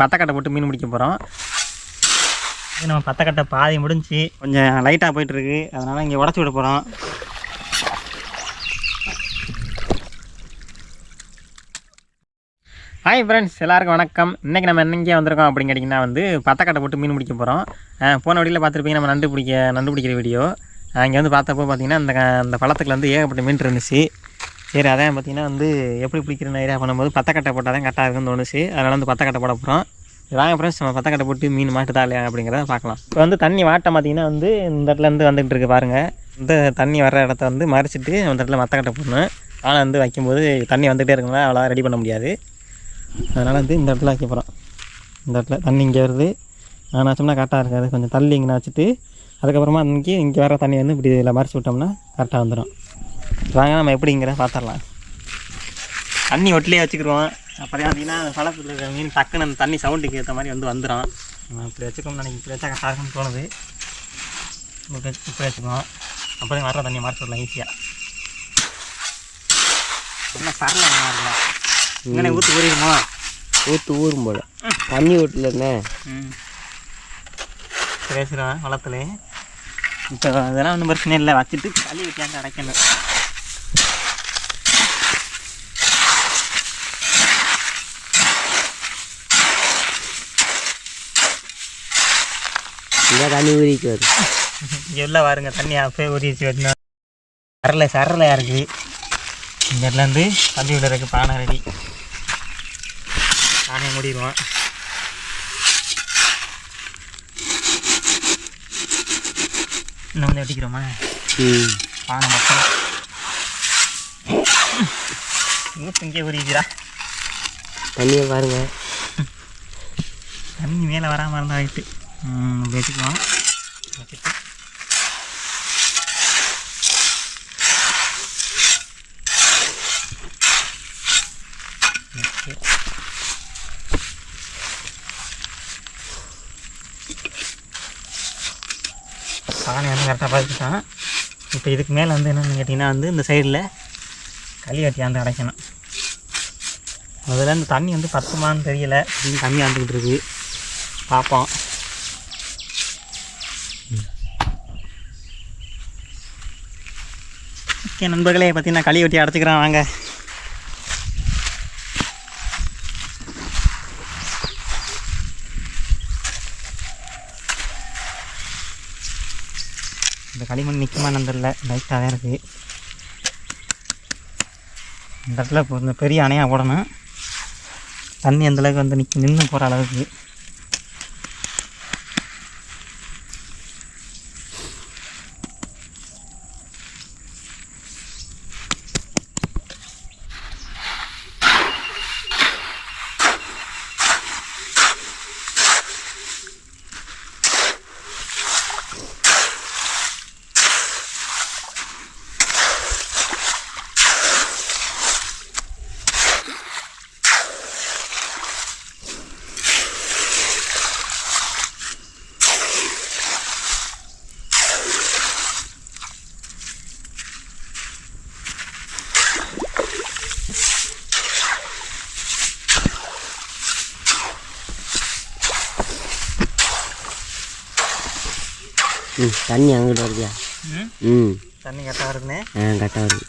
பத்தக்கட்டை போட்டு மீன் பிடிக்க போகிறோம் நம்ம பத்தக்கட்டை பாதி முடிஞ்சு. கொஞ்சம் லைட்டாக போயிட்டுருக்கு அதனால் இங்கே உடச்சி விட போகிறோம் ஹாய் ஃப்ரெண்ட்ஸ் எல்லாருக்கும் வணக்கம். இன்றைக்கி நம்ம எங்கே வந்திருக்கோம் அப்படின்னு கேட்டிங்கன்னா வந்து பத்தக்கட்டை போட்டு மீன் பிடிக்க போகிறோம் போன வழியில் பார்த்துருப்பீங்க நம்ம நண்டு பிடிக்க நண்டு பிடிக்கிற வீடியோ. இங்கே வந்து பார்த்தப்போ பார்த்தீங்கன்னா அந்த அந்த பள்ளத்துக்குள்ள வந்து ஏகப்பட்ட மீன் இருந்துச்சு. சரி அதான் பார்த்தீங்கன்னா வந்து எப்படி பிடிக்கிறேன்னு ஐடியா பண்ணும்போது பத்தக்கட்டை போட்டால் தான் கரெக்டாக இருக்குன்னு தோணுச்சு. அதனால் வந்து பத்தக்கட்டை போட போகிறோம் வாங்க ஃப்ரெண்ட்ஸ் நம்ம பத்தக்கட்டை போட்டு மீன் மாட்டுதா இல்லையா அப்படிங்கிறத பார்க்கலாம். இப்போ வந்து தண்ணி வாட்டை பார்த்தீங்கன்னா வந்து இந்த இடத்துலேருந்து வந்துகிட்டு இருக்கு பாருங்கள் இந்த தண்ணி வர்ற இடத்த வந்து மறைச்சிட்டு அந்த இடத்துல மத்தக்கட்டை போடணும். ஆனால் வந்து வைக்கும்போது தண்ணி வந்துகிட்டே இருக்குங்களா அவ்வளோ ரெடி பண்ண முடியாது. அதனால் வந்து இந்த இடத்துல வைக்க போகிறோம் இந்த இடத்துல தண்ணி இங்கே வருது. நான் வச்சோம்னா கரெக்டாக இருக்காது. கொஞ்சம் தள்ளி இங்கே வச்சுட்டு அதுக்கப்புறமா இங்கே இங்கே வர தண்ணி வந்து இப்படி இதில் மறைச்சி விட்டோம்னா கரெக்டாக வந்துடும் வாங்க நம்ம எப்படிங்கிற பார்த்துடலாம் தண்ணி ஒட்டிலே வச்சுக்கிடுவோம் அப்புறம் பார்த்தீங்கன்னா பழத்தில் இருக்கிற மீன் டக்குன்னு அந்த தண்ணி சவுண்டுக்கு ஏற்ற மாதிரி வந்து வந்துடும் இப்படி வச்சுக்கோம் நினைக்கிறேன் இப்படி வச்சா இருக்கும்னு தோணுது. இப்படி இப்படி வச்சுக்குவோம். அப்புறம் வர தண்ணி மறைச்சி விடலாம் ஈஸியாக என்ன சரல இங்கே ஊற்றி ஊறிடுமோ? ஊற்று ஊரும் போல. தண்ணி ம். பேசுகிறோம் வளத்துல. இப்போ அதெல்லாம் ஒன்றும் பிரச்சனை இல்லை. வச்சுட்டு களி வைக்காந்து அடைக்கணும்? இங்கே தண்ணி ஊறிக்கு வரும் இங்கே உள்ள பாருங்க தண்ணி அப்பயே ஊறிச்சு வரணும் சரலை சரலையாக இருக்குது. இந்த இடத்துல இருந்து தண்ணி விடுறதுக்கு பானை ரெடி பானையை மூடிடுவோம். இன்னும் வந்து வெட்டிக்கிறோமா? பானை மட்டும். ஊற்று இங்கே ஊறிக்கிறா தண்ணியை பாருங்க. தண்ணி மேலே வராமல் இருந்தால் ரைட்டு வச்சுக்குவோம் வச்சுட்டு சாணி வந்து கரெக்டாக பார்த்துட்டான் இப்போ இதுக்கு மேலே வந்து என்னென்னு கேட்டிங்கன்னா வந்து இந்த சைடில் களி வெட்டி வந்து அடைக்கணும். அதில் இந்த தண்ணி வந்து பத்துமான்னு தெரியலை. இன்னும் தண்ணி வந்துக்கிட்டு இருக்கு. பார்ப்போம். என் நண்பர்களே பார்த்தீங்கன்னா களி வெட்டி அடைச்சிக்கிறேன் வாங்க. இந்த களிமண் நிற்குமான்னு நந்தரில் லைட்டாக தான் இருக்குது இந்த இடத்துல இப்போ இந்த பெரிய அணையாக ஓடணும் தண்ணி அந்தளவுக்கு வந்து நிற்க நின்று போகிற அளவுக்கு. ம் தண்ணி அங்கிட்டு வருதியா ம்? ம். தண்ணி கரெக்டாக இருக்குண்ணே ஆ கரெக்டாக வருது.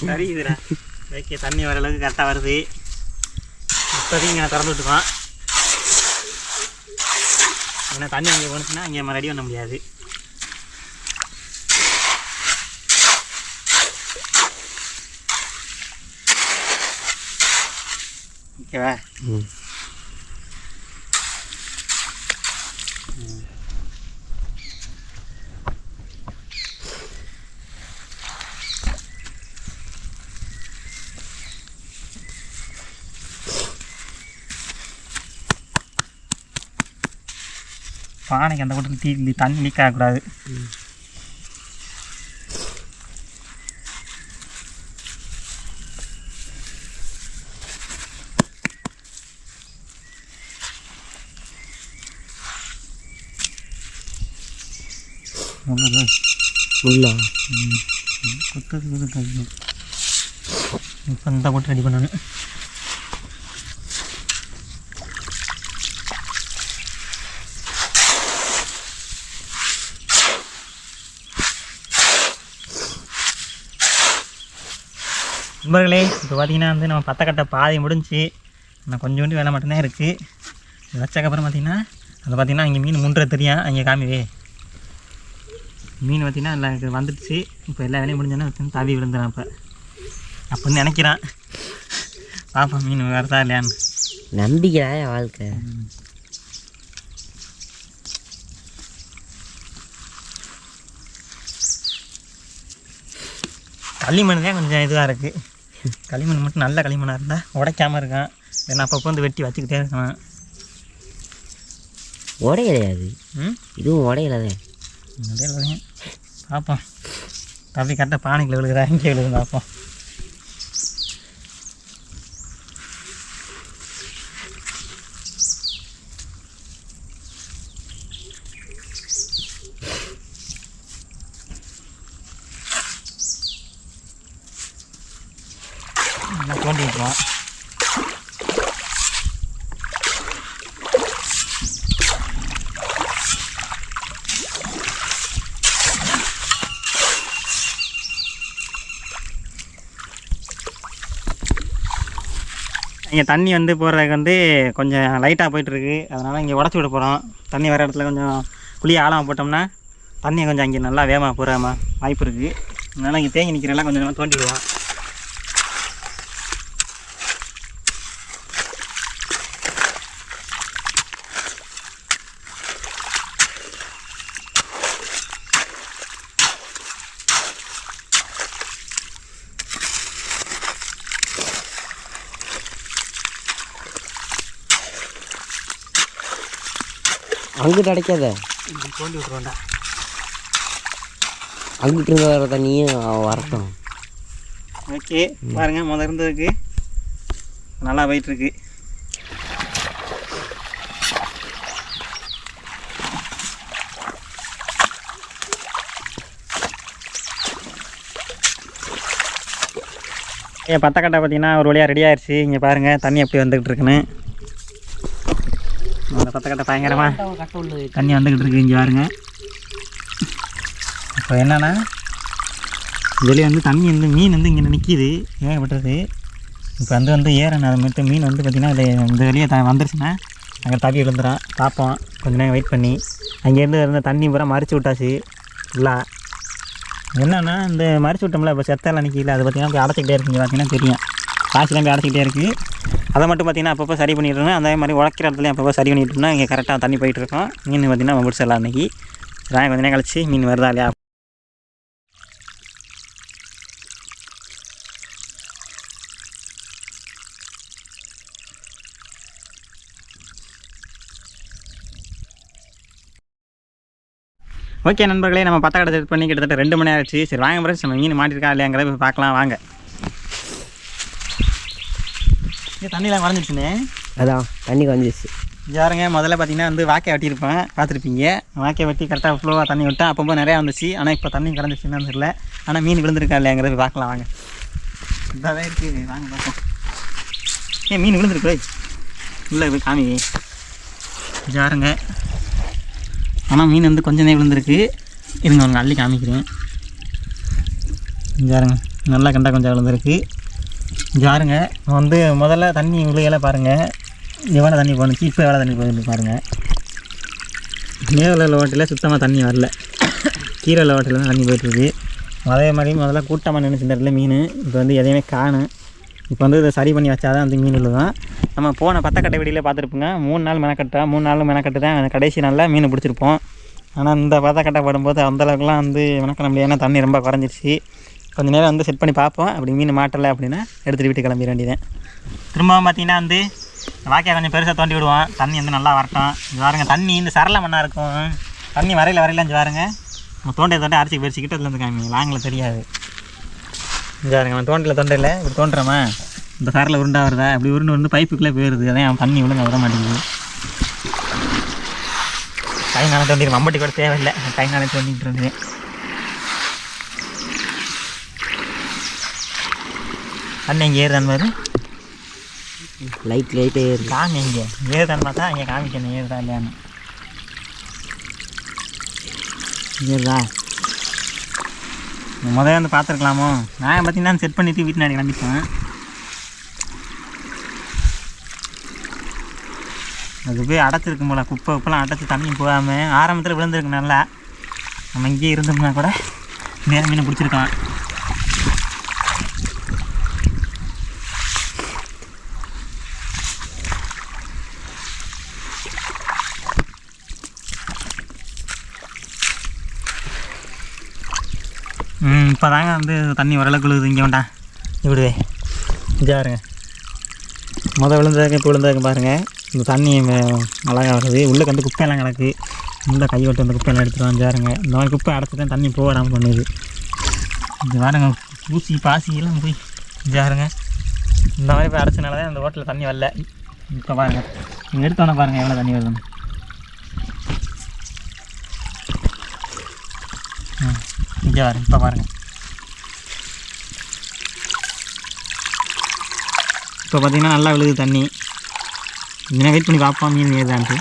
சரி இதுடா ஓகே தண்ணி வர அளவுக்கு கரெக்டாக வருது. இப்போதைக்கு இங்கே திறந்து விட்டுருக்கோம். ஏன்னா தண்ணி அங்கே போனுச்சுன்னா அங்கே ரெடி பண்ண முடியாது. ஓகேவா பானைக்கு அந்த கூட்டத்தில் தீ தண்ணி லீக் ஆகக்கூடாது இப்போ இந்த போட்டு ரெடி பண்ணணும் நண்பர்களே இப்போ பார்த்தீங்கன்னா வந்து நம்ம பத்தக்கட்டை பாதி முடிஞ்சு இன்னும் கொஞ்சோண்டு வேலை மட்டும்தான் இருக்குது வச்சக்கப்புறம் பார்த்தீங்கன்னா அது பார்த்தீங்கன்னா இங்கே மீன் முன்ற தெரியும் அங்கே காமிவே மீன் பார்த்தீங்கன்னா எல்லாம் இது வந்துடுச்சு. இப்போ எல்லா வேலையும் முடிஞ்சோன்னா தவி விழுந்துடும் அப்போ அப்படின்னு நினைக்கிறான். பார்ப்போம் மீன் வருதா இல்லையான்னு. நம்பிக்கை வாழ்க்கை. களிமண் தான் கொஞ்சம் இதுவாக இருக்குது களிமண் மட்டும் நல்ல களிமண்ணாக இருந்தால் உடைக்காமல் இருக்கான். ஏன்னா அப்பப்போ வந்து வெட்டி வச்சுக்கிட்டே இருக்கான். உடையலையாது இதுவும் உடையலதே இடையில பார்ப்போம் தப்பி கரெக்டாக பானைக்குள்ள விழுகிறா இங்கே விழுது பார்ப்போம் நல்லா தோண்டி விட்டுருவோம் இங்கே தண்ணி வந்து போடுறதுக்கு வந்து கொஞ்சம் லைட்டாக போயிட்டுருக்கு. அதனால் இங்கே உடச்சி விட போகிறோம் தண்ணி வர இடத்துல கொஞ்சம் குழி ஆழமாக போட்டோம்னா தண்ணி கொஞ்சம் அங்கே நல்லா வேகமாக போகிறாமா வாய்ப்பு இருக்குது அதனால் இங்கே தேங்கி நிற்கிறனால கொஞ்சம் கொஞ்சமாக தோண்டிடுவோம். அங்கிட்டு அடைக்காத தோண்டி விட்ருவோண்டா அங்கிட்டு இருந்து வர தண்ணியும் வரட்டும். ஓகே பாருங்கள் முதல்ல இருந்ததுக்கு. நல்லா போயிட்டுருக்கு. பத்தக்கட்டை பார்த்தீங்கன்னா ஒரு வழியாக ரெடி ஆயிடுச்சு இங்கே பாருங்கள் தண்ணி எப்படி வந்துக்கிட்டு இருக்குன்னு. அந்த பத்தக்கட்டை பயங்கரமாக கட்ட தண்ணி வந்துக்கிட்டு இருக்கு இங்கே பாருங்க. இப்போ என்னன்னா வெளியே வந்து தண்ணி வந்து மீன் வந்து இங்கே நிற்கிது ஏகப்பட்டது இப்போ வந்து வந்து ஏறணும். அது மட்டும் மீன் வந்து பார்த்திங்கன்னா இதில் இந்த வெளியே த வந்துருச்சுன்னா அங்கே தப்பி விழுந்துடும் பார்ப்போம் கொஞ்ச நேரம் வெயிட் பண்ணி. அங்கேருந்து இருந்த தண்ணி பூரா மறிச்சு விட்டாச்சு. ஃபுல்லாக என்னன்னா இந்த மறிச்சு விட்டோம்ல இப்போ செத்தெல்லாம் நிற்கல அது பார்த்திங்கன்னா போய் அடைச்சிக்கிட்டே இருக்குங்க பார்த்தீங்கன்னா தெரியும். காசுலாம் போய் அடைச்சிக்கிட்டே இருக்குது அதை மட்டும் பார்த்திங்கன்னா அப்பப்போ சரி பண்ணிட்டுருந்தோம் அதே மாதிரி உழைக்கிற இடத்துலையும் அப்பப்போ சரி பண்ணிட்டோம்னா இங்கே கரெக்டாக தண்ணி போயிட்டுருக்கோம். மீன் பார்த்திங்கன்னா நம்ம பிடிச்சிடலாம் அன்றைக்கி நான் கொஞ்ச நேரம் கழிச்சு மீன் வருதா இல்லையா? ஓகே நண்பர்களே நம்ம பத்த கடை செட் பண்ணி கிட்டத்தட்ட ரெண்டு மணி ஆச்சு சரி வாங்க பிறகு நம்ம மீன் மாட்டிருக்கா இல்லையாங்கிறத போய் பார்க்கலாம். வாங்க. இங்கே தண்ணியெலாம் குறைஞ்சிருச்சுனே அதான் தண்ணி கொஞ்சிச்சு யாருங்க முதல்ல பார்த்தீங்கன்னா வந்து வாக்கை வெட்டியிருப்பேன். பார்த்துருப்பீங்க. வாக்கை வெட்டி கரெக்டாக ஃப்ளோவாக தண்ணி விட்டேன் அப்பப்போ நிறையா வந்துச்சு ஆனால் இப்போ தண்ணி கலந்துச்சுன்னு தெரியல. ஆனால் மீன் விழுந்திருக்கா இல்லையாங்கிறத பார்க்கலாம் வாங்க. இதாவே இருக்குது வாங்க பார்ப்போம். ஏன் மீன் விழுந்திருக்கு இல்லை போய் காமி. ஜாருங்க ஆனால் மீன் வந்து கொஞ்சம் நேரம் விழுந்திருக்கு. இருங்க அவங்க அள்ளி காமிக்கிறேன். ஜாருங்க நல்லா கண்டா கொஞ்சம் விழுந்திருக்கு. யாருங்க? வந்து முதல்ல தண்ணி விழுகல பாருங்கள் எவ்வளோ தண்ணி போகணுச்சு இப்போ எவ்வளோ தண்ணி போகுது பாருங்கள் மேலே ஓட்டில் சுத்தமாக தண்ணி வரல. கீரை ஓட்டில் தான் தண்ணி போயிட்டுருக்கு. அதே மாதிரி முதல்ல கூட்டமாக நின்று இடத்துல மீன். இப்போ வந்து எதையுமே காணும். இப்போ வந்து இதை சரி பண்ணி வச்சாதான் வந்து மீன் தான். நம்ம போன பத்தக்கட்டை வெடியில் பார்த்துருப்போங்க. மூணு நாள் மெனக்கட்டா மூணு நாள் மெனக்கட்டு தான். கடைசி நாளில் மீன் பிடிச்சிருப்போம். ஆனால் இந்த பத்தக்கட்டை படும்போது அந்தளவுக்குலாம் வந்து மெனக்கட முடியாது ஏன்னா தண்ணி ரொம்ப குறைஞ்சிருச்சு. கொஞ்ச நேரம் வந்து செட் பண்ணி பார்ப்போம். அப்படி மீன் மாட்டலை அப்படின்னா எடுத்துகிட்டு வீட்டு கிளம்பிட வேண்டியதேன் திரும்பவும் பார்த்தீங்கன்னா வந்து வாக்கியை கொஞ்சம் பெருசாக தோண்டி விடுவோம். தண்ணி வந்து நல்லா வரட்டும். இது பாருங்க தண்ணி இந்த சரள மண்ணாக இருக்கும். தண்ணி வரையில வரையில இங்கே பாருங்க. நம்ம தோண்டி தோண்டி அரைச்சி பறிச்சுக்கிட்டு அதில் இருந்து காமி லாங்கில் தெரியாது. இங்கே பாருங்க நம்ம தோண்டில் தொண்டையில் இப்படி தோன்றோமா இந்த சரல உருண்டா வருதா? அப்படி உருண்டு வந்து பைப்புக்குள்ளே போயிடுது அதான் அவன் தண்ணி ஒழுங்கா வர மாட்டேங்குது. கை நாளை தோண்டிடும் மம்பட்டி கூட தேவையில்லை. கை நாளை தோண்டிட்டு இருந்தேன். தண்ணி இங்கே ஏறுதான் பாரு. லைட் லைட்டே ஏறி காமி இங்கே. ஏறுதான் பார்த்தா இங்கே காமிக்கணும் ஏறுதா இல்லையான்னு. ஏறுதா? முதல்ல வந்து பார்த்துருக்கலாமோ? நான் பார்த்தீங்கன்னா செட் பண்ணிவிட்டு வீட்டு நாடி கிளம்பிட்டேன் அது போய் அடைச்சிருக்கும் போல குப்பை குப்பெல்லாம் அடைச்சி தண்ணி போகாமல் ஆரம்பத்தில் விழுந்திருக்கு நல்லா. நம்ம இங்கேயே இருந்தோம்னா கூட நேரம் மீன் பிடிச்சிருக்கலாம் ம் இப்போ தாங்க வந்து தண்ணி ஓரளவுக்கு விழுகுது இங்கே வேண்டாம் இப்படிவே இங்கே மொதல் முத விழுந்ததுக்கு இப்போ விழுந்ததாக்க பாருங்கள் இந்த தண்ணி அழகாக அழகா வருது. உள்ளே வந்து குப்பையெல்லாம் கிடக்கு. உள்ள கை விட்டு அந்த குப்பையெல்லாம் எடுத்துகிட்டு வந்துருங்க இந்த மாதிரி குப்பை அடைச்சி தண்ணி போக விடாமல் பண்ணுது. இது பாருங்க. ஊசி பாசியெல்லாம் போய். இதாருங்க இந்த மாதிரி போய் அடைச்சனால தான் இந்த ஹோட்டலில் தண்ணி வரல. இப்போ பாருங்கள் நீங்கள் எடுத்தோன்னே பாருங்கள் எவ்வளோ தண்ணி வருதுன்னு. இங்கே பாருங்க. இப்போ பாருங்கள் இப்போ பார்த்தீங்கன்னா நல்லா விழுது தண்ணி. இன்னும் வெயிட் பண்ணி பார்ப்போம் மீன் ஏதான்ட்டு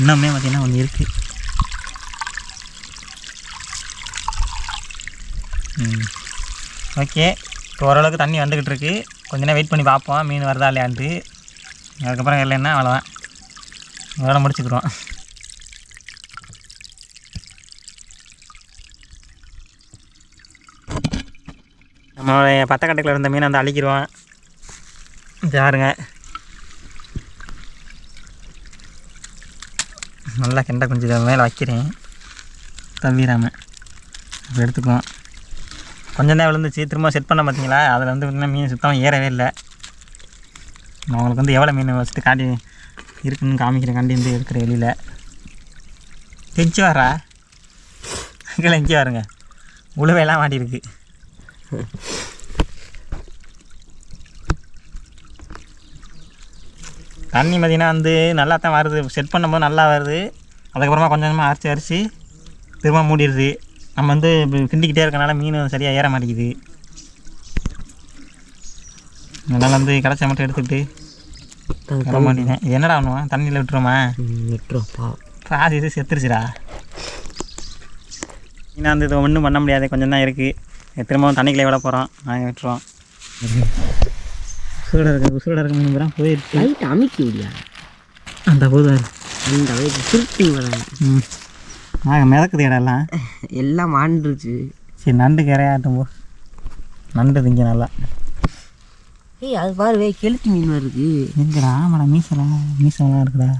இன்னுமே பார்த்தீங்கன்னா ஒன்று இருக்குது ம் ஓகே. இப்போ ஓரளவுக்கு தண்ணி வந்துக்கிட்டு இருக்கு. கொஞ்ச நேரம் வெயிட் பண்ணி பார்ப்போம் மீன் வருதா இல்லையான்ட்டு. அதுக்கப்புறம் இல்லைன்னா அவ்வளோதான் வேலை முடிச்சுக்கிறோம் நம்மளுடைய பத்தக்கட்டையில் இருந்த மீனை வந்து அழிக்கிறோம் பாருங்க நல்லா கெண்டை குஞ்சு மேலே வைக்கிறேன். தவிராமல் இப்போ எடுத்துக்குவோம். கொஞ்சம் தான் விழுந்துச்சு. திரும்ப செட் பண்ண பார்த்தீங்களா அதில் வந்து பார்த்திங்கன்னா மீன் சுத்தமாக ஏறவே இல்லை. நான் உங்களுக்கு வந்து எவ்வளோ மீன் வச்சுட்டு காட்டி இருக்குன்னு காமிக்கிறேன். காண்டி வந்து இருக்கிற வெளியில் தெரிஞ்சு வரா. அங்கே இங்கே வருங்க. உழுவையெல்லாம் மாட்டியிருக்கு தண்ணி பார்த்தீங்கன்னா வந்து நல்லா தான் வருது. செட் பண்ணும்போது நல்லா வருது. அதுக்கப்புறமா கொஞ்சம் கொஞ்சமாக அரைச்சி அரிச்சு திரும்ப மூடிடுது. நம்ம வந்து கிண்டிக்கிட்டே இருக்கனால மீன் சரியாக ஏற மாட்டேங்குது. அதனால் வந்து கிடச்ச மட்டும் எடுத்துக்கிட்டு மாட்டேங்கிறேன் இது என்னடா பண்ணுவோம் தண்ணியில் விட்டுருமா விட்டுரும் பா. பாதி இது செத்துருச்சுடா. மீனா வந்து இது ஒன்றும் பண்ண முடியாது. கொஞ்சம் தான் இருக்குது திரும்பவும் தண்ணிக்குள்ளே விட போகிறோம் நாங்கள் விட்டுருவோம். உசுரோட இருக்க உசுரோட இருக்க மீன் பூரா போயிடுச்சு லைட் அமைக்க முடியா அந்த போது அந்த வயசு திருப்பி வராங்க ம். நாங்கள் மிதக்குது இடம்லாம் எல்லாம். மாண்டுருச்சு. சரி நண்டு கரையாட்டும் போ. நண்டு திங்க நல்லா. ஏய் அது பாரு வே கெளுத்தி மீன் வருது எங்கடா ஆமாடா மீசலாம் மீசலாம் இருக்குடா.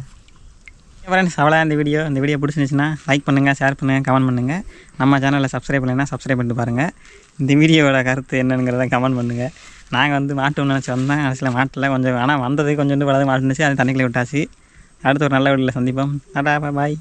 ஃப்ரெண்ட்ஸ் அவ்வளோ இந்த வீடியோ இந்த வீடியோ பிடிச்சிருந்துச்சுன்னா லைக் பண்ணுங்கள் ஷேர் பண்ணுங்கள் கமெண்ட் பண்ணுங்கள் நம்ம சேனலில் சப்ஸ்கிரைப் பண்ணலைன்னா சப்ஸ்கிரைப் பண்ணிட்டு பாருங்கள் இந்த வீடியோவோட கருத்து என்னங்கிறத கமெண்ட் பண்ணுங்கள் நாங்கள் வந்து மாட்டோம்னு நினச்சி வந்தேன் கடைசியில் மாட்டில். கொஞ்சம் ஆனால் வந்தது கொஞ்சம் வளர்ந்து மாட்டுனுச்சு அது தண்ணிக்குள்ளே விட்டாச்சு. அடுத்து ஒரு நல்ல வீடியோவில் சந்திப்போம். டாடா பாய்